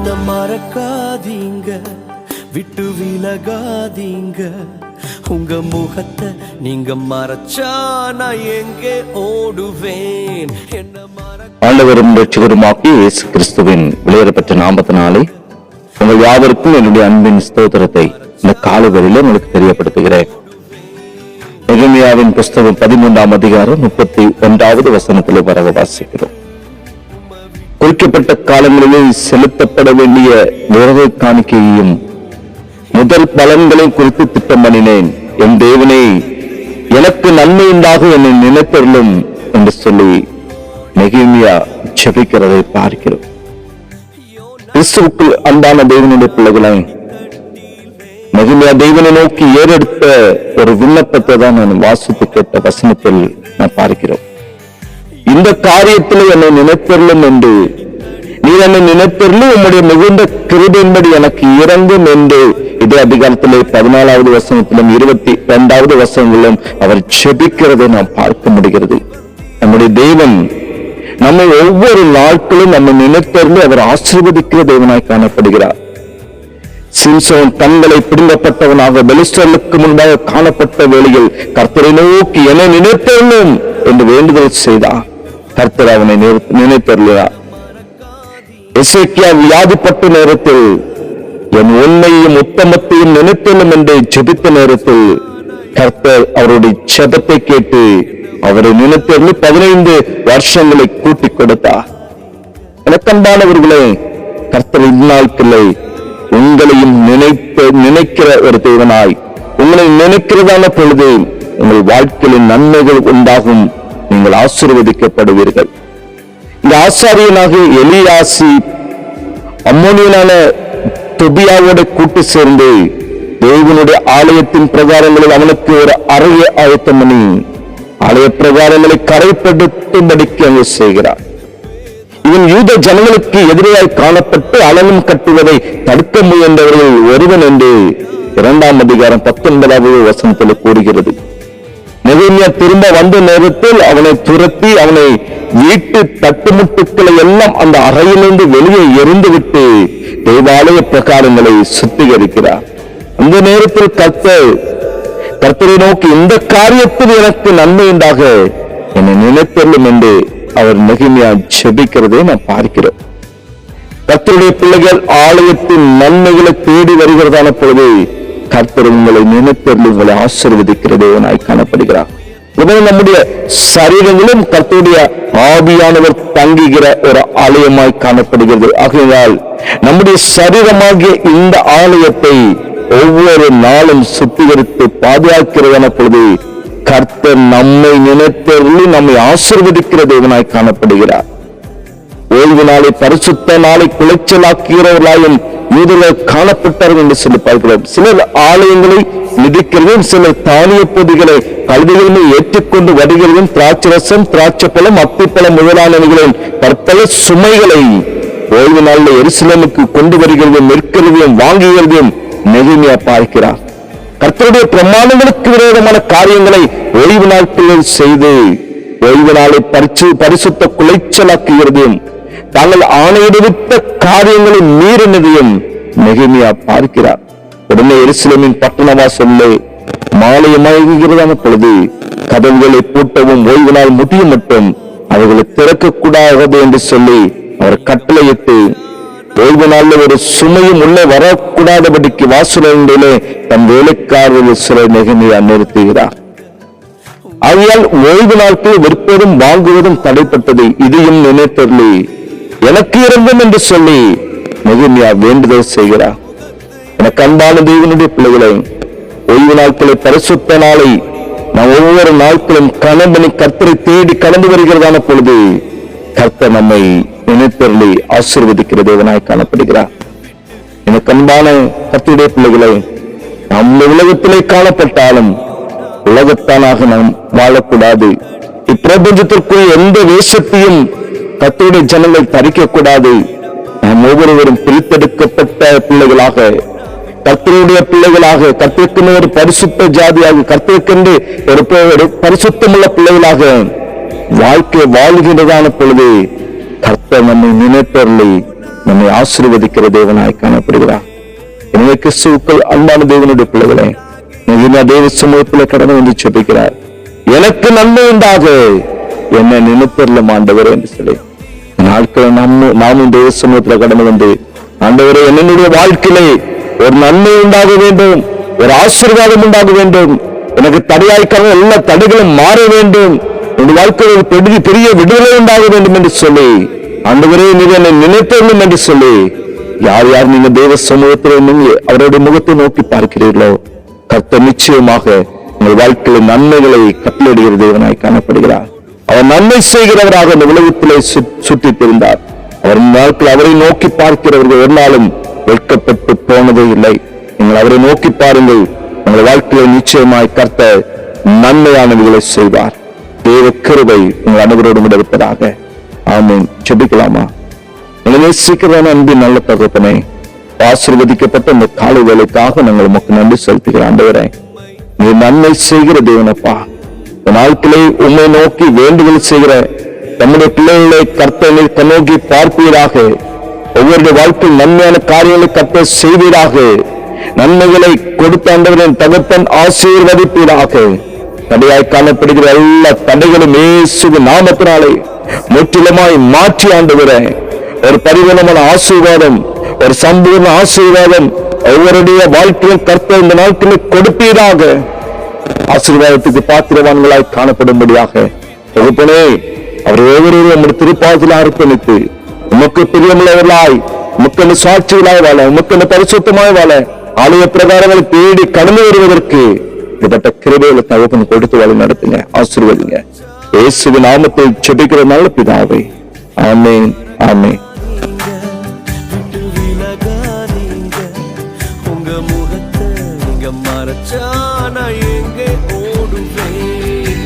என்ன மறக்காதீங்க? விட்டு விலகாதீங்க. உங்க முகத்தை நீங்க மறைச்சா நான் எங்கே ஓடுவேன்? என்ன ஆண்டவரும் ரட்சகருமாக்கி இயேசு கிறிஸ்துவின் வெளியேறப்பட்ட நாளை உங்கள் யாவருக்கும் என்னுடைய அன்பின் ஸ்தோத்திரத்தை இந்த காலவெளியில உங்களுக்கு தெரியப்படுத்துகிறேன். நெகமியாவின் புஸ்தகம் பதிமூன்றாம் அதிகாரம் முப்பத்தி ஒன்றாவது வசனத்தில் வரக வாசிக்கிறோம். குறிக்கப்பட்ட காலங்களிலே செலுத்தப்பட வேண்டிய விரத காணிக்கையையும் முதல் பலன்களை குறித்து திட்டம் பண்ணினேன் என் தேவனே எனக்கு நன்மை உண்டாக என்னை நினைத்தருளும் என்று சொல்லி நெகிமியா செபிக்கிறதை பார்க்கிறோம். கிறிஸ்துவுக்குள் அன்பான தேவனுடைய பிள்ளைகளை நெகிமியா தெய்வனை நோக்கி ஏறெடுத்த ஒரு விண்ணப்பத்தை தான் நான் வாசித்து கேட்ட வசனத்தில் நான் பார்க்கிறோம். இந்த காரியத்தில் என்னை நினைத்தருளும் என்று. நீ என்னை நினைத்தருளும் உம்முடைய மிகுந்த கிருபின்படி எனக்கு இறங்கும் என்று. இதே அதிகாரத்திலே பதினாலாவது வசனத்திலும் இருபத்தி இரண்டாவது வசனங்களிலும் அவர் செபிக்கிறதை நாம் பார்க்க முடிகிறது. நம்முடைய தெய்வன் நம்மை ஒவ்வொரு நாட்களும் நம்ம நினைத்தருந்து அவர் ஆசீர்வதிக்கிற தெய்வனாய் காணப்படுகிறார். சிம்சோன் தங்களை பிடுங்கப்பட்டவனாக பெலிஸ்டர்களுக்கு முன்பாக காணப்பட்ட வேளையில் கர்த்தரை நோக்கி என்னை நினைத்தேனும் என்று வேண்டுதல் செய்தார். கர்த்தர் அவனை நினைத்தருளினார் இசைக்கியா வியாதிப்பட்ட நேரத்தில் என் உண்மையும் உத்தமத்தையும் நினைத்தலும் என்று ஜெபித்த நேரத்தில் கர்த்தர் அவருடைய செதத்தை கேட்டு அவரை நினைத்திருந்து பதினைந்து வருஷங்களை கூட்டிக் கொடுத்தார். எனக்கண்டானவர்களே கர்த்தர் இந்நாட்களை உங்களையும் நினைத்து நினைக்கிற ஒரு தேவனாய் உங்களை நினைக்கிறதான பொழுது உங்கள் வாழ்க்கையில் நன்மைகள் உண்டாகும். நீங்கள் ஆசீர்வதிக்கப்படுவீர்கள். இந்த ஆசாரியனாக எலியாசி அம்மோனியனான தொபியாவோட கூட்டு சேர்ந்து தேவனுடைய ஆலயத்தின் பிரகாரங்களில் அவனுக்கு ஒரு அறையை ஆயத்தம் பண்ணி ஆலய பிரகாரங்களை கரைப்படுத்தும்படிக்கு அங்கு செய்கிறார். இவன் யூத ஜனங்களுக்கு எதிரியாய் காணப்பட்டு அலனும் கட்டுவதை தடுக்க முயன்றவர்கள் ஒருவன் என்று இரண்டாம் அதிகாரம் பத்தொன்பதாவது வசனத்தில் கூறுகிறது. நெகேமியா திரும்ப வந்த நேரத்தில் அவனை துரத்தி அவனை வீட்டு தட்டுமுட்டுக்களை எல்லாம் அந்த அறையிலிருந்து வெளியே எரிந்துவிட்டு தேவாலய பிரகாரங்களை சுத்திகரிக்கிறார். அந்த நேரத்தில் கர்த்தர் கர்த்தரை நோக்கி இந்த காரியத்தில் எனக்கு நன்மை உண்டாக. என்னை நினைத்தள்ளும் என்று அவர் நெகிமியா செபிக்கிறதை நான் பார்க்கிறோம். கர்த்தருடைய பிள்ளைகள் ஆலயத்தின் நன்மைகளை தேடி வருகிறதான பொழுது கர்த்தர் உங்களை நினைப்பதில் உங்களை ஆசீர்வதிக்கிற தேவனாய் காணப்படுகிறார். உடனே நம்முடைய சரீரங்களும் கர்த்தருடைய ஆவியானவர் தங்குகிற ஒரு ஆலயமாய் காணப்படுகிறது. ஆகையால் நம்முடைய சரீரமாகிய இந்த ஆலயத்தை ஒவ்வொரு நாளும் சுத்திகரித்து பாதுகாக்கிறதான பொழுது கர்த்தர் நம்மை நினைத்தருளி நம்மை ஆசீர்வதிக்கிற தேவனாய் காணப்படுகிறார். ஓய்வு நாளை பரிசுத்த நாளை குலைச்சலாக்குகிறவர்களாயும் யூதர்கள் காணப்பட்டார்கள் என்று சொல்லி பார்க்கிறோம். சிலர் ஆலயங்களை மிதிக்கிறதும் சிலர் தானிய பொதிகளை கல்விகளுமே ஏற்றுக்கொண்டு வருகிறதும் திராட்சரசம் பழம் அத்திப்பழம் முதலானவைகளின் பற்பல சுமைகளை ஓய்வு நாளில் எருசலமுக்கு கொண்டு வருகிறதும் நிற்கிறதையும் வாங்குகிறதையும் நெகிமையா பார்க்கிறார். கர்த்தருடைய பிரமாணங்களுக்கு விரோதமான காரியங்களை ஓய்வு நாட்களில் செய்து ஓய்வு நாளை பரிசு பரிசுத்த குலைச்சலாக்குகிறதையும் தாங்கள் ஆணையிடுவித்த காரியங்களை மீறினதையும் நெகிமியா பார்க்கிறார். உடனே எருசலேமின் பட்டண வாசல்லே மாலையமாகிறதான பொழுது கதவுகளை பூட்டவும் ஓய்வு நாள் முடியும் மட்டும் அவர்களை திறக்கக்கூடாது என்று சொல்லி அவர் கட்டளையிட்டு ஓய்வு நாள்ல ஒரு சுமையும் உள்ளே வரக்கூடாதபடிக்கு வாசலிலே தன் வேலைக்காரர்கள் சில நெகிமையா நிறுத்துகிறார். ஆகையால் ஓய்வு நாட்கள் விற்பதும் வாங்குவதும் தடைப்பட்டது இதையும் நினைத்தருளி எனக்கு இறங்கும் என்று சொல்லி நெகிமியா வேண்டுதல் செய்கிறார். எனக்கு அன்பான தேவனுடைய பிள்ளைகளை ஓய்வு நாட்களை பரிசுத்த நாளை நாம் ஒவ்வொரு நாட்களும் கணவனை கர்த்தரை தேடி கடந்து வருகிறதான பொழுது கர்த்தர் நம்மை நினைத்தருளி ஆசீர்வதிக்கிற தேவனாய் காணப்படுகிறார். எனக்கு அன்பான கர்த்தருடைய பிள்ளைகளை நம்ம உலகத்திலே காணப்பட்டாலும் உலகத்தானாக நாம் வாழக்கூடாது. இப்பிரபஞ்சத்திற்குள் எந்த வேஷத்தையும் கத்தோடைய ஜனங்கள் பறிக்கக்கூடாது நாம் ஒவ்வொருவரும் பிரித்தெடுக்கப்பட்ட பிள்ளைகளாக கர்த்தருடைய பிள்ளைகளாக கர்த்தருக்கென்று ஒரு பரிசுத்த ஜாதியாக கர்த்தருக்கென்று ஒரு பரிசுத்தமுள்ள பிள்ளைகளாக வாழ்க்கை வாழ்கின்றதான பொழுது கர்த்தர் நம்மை நினைப்பொருளை நம்மை ஆசீர்வதிக்கிற தேவனாய் காணப்படுகிறார். எனவே கிறிஸ்துக்கள் அன்பான தேவனுடைய பிள்ளைகளே இந்த தேவ சமூகத்தில் கடந்து வந்து செபிக்கிறார் எனக்கு நன்மை உண்டாக என்ன நினைத்தரலாம் ஆண்டவர் என்று சொல்லி. நாட்களை நம் நாம் தேவ சமூகத்துல கடந்து வந்து ஆண்டவரே என்னுடைய வாழ்க்கையிலே ஒரு நன்மை உண்டாக வேண்டும் ஒரு ஆசீர்வாதம் உண்டாக வேண்டும். எனக்கு தடையாய்க்காக எல்லா தடைகளும் மாற வேண்டும். என் வாழ்க்கையில் ஒரு பெரிய பெரிய விடுதலை உண்டாக வேண்டும் என்று சொல்லி ஆண்டவரே நீங்க என்னை நினைத்தரணும் என்று சொல்லி யார் யார் நீங்க தேவ சமூகத்தில் நீங்க அவருடைய முகத்தை நோக்கி பார்க்கிறீர்களோ கர்த்த நிச்சயமாக உங்கள் வாழ்க்கையில் நன்மைகளை கட்டளையிடுகிற தேவனாய் காணப்படுகிறார். அவர் நன்மை செய்கிறவராக இந்த உலகத்திலே சுற்றித் திரிந்தார் அவர் நாட்கள் அவரை நோக்கி பார்க்கிறவர்கள் ஒரு நாளும் வெட்கப்பட்டு போனதே இல்லை. நீங்கள் அவரை நோக்கி பாருங்கள். உங்கள் வாழ்க்கையில் நிச்சயமாய் கர்த்த நன்மையானவைகளை செய்வார். தேவ கிருபை உங்கள் அனைவரோடும் இருப்பதாக. ஆமீன். செபிக்கலாமா எனவே சீக்கிரமான அன்பின் நல்ல தகப்பனே ஆசீர்வதிக்கப்பட்ட இந்த காலை வேலைக்காக நாங்கள் உமக்கு நன்றி செலுத்துகிற ஆண்டவரே நீ நன்மை செய்கிற தேவனப்பா. நாட்களே உண்மை நோக்கி வேண்டுதல் செய்கிற நம்முடைய பிள்ளைகளை கர்த்தனை கண்ணோக்கி பார்ப்பீராக. ஒவ்வொருடைய வாழ்க்கையில் நன்மையான காரியங்களை கர்த்த செய்வீராக. நன்மைகளை கொடுத்த ஆண்டவரின் தகப்பன் ஆசீர்வதிப்பீராக. தடையாய் காணப்படுகிற எல்லா தடைகளும் இயேசுவின் நாமத்தினாலே முற்றிலுமாய் மாற்றி ஆண்டுகிறேன் ஒரு பரிவனமான ஆசீர்வாதம் ஒரு சம்பூர்ண ஆசீர்வாதம் ஒவ்வொருடைய வாழ்க்கையில் கற்ப இந்த நாட்களில் கொடுப்பீராக. ஆசீர்வாதத்துக்கு பாத்திரவான்களாய் காணப்படும்படியாக வகுப்பனே அவர் ஒவ்வொருவரும் நம்முடைய திருப்பாதியில் அர்ப்பணித்து உமக்கு பிரியமுள்ளவர்களாய் உமக்கு சாட்சிகளாய் வாழ உமக்கு பரிசுத்தமாய் வாழ ஆலய பிரகாரங்களை தேடி கடந்து வருவதற்கு இப்படிப்பட்ட கிருபைகளை தகப்பன் கொடுத்து வழி நடத்துங்க ஆசீர்வதிங்க. இயேசுவின் நாமத்தை செபிக்கிற நல்ல பிதாவை. ஆமேன் ஆமேன். உங்க முகத்தை தங்கம் மறைச்சா நான் எங்கே ஓடுவேன்?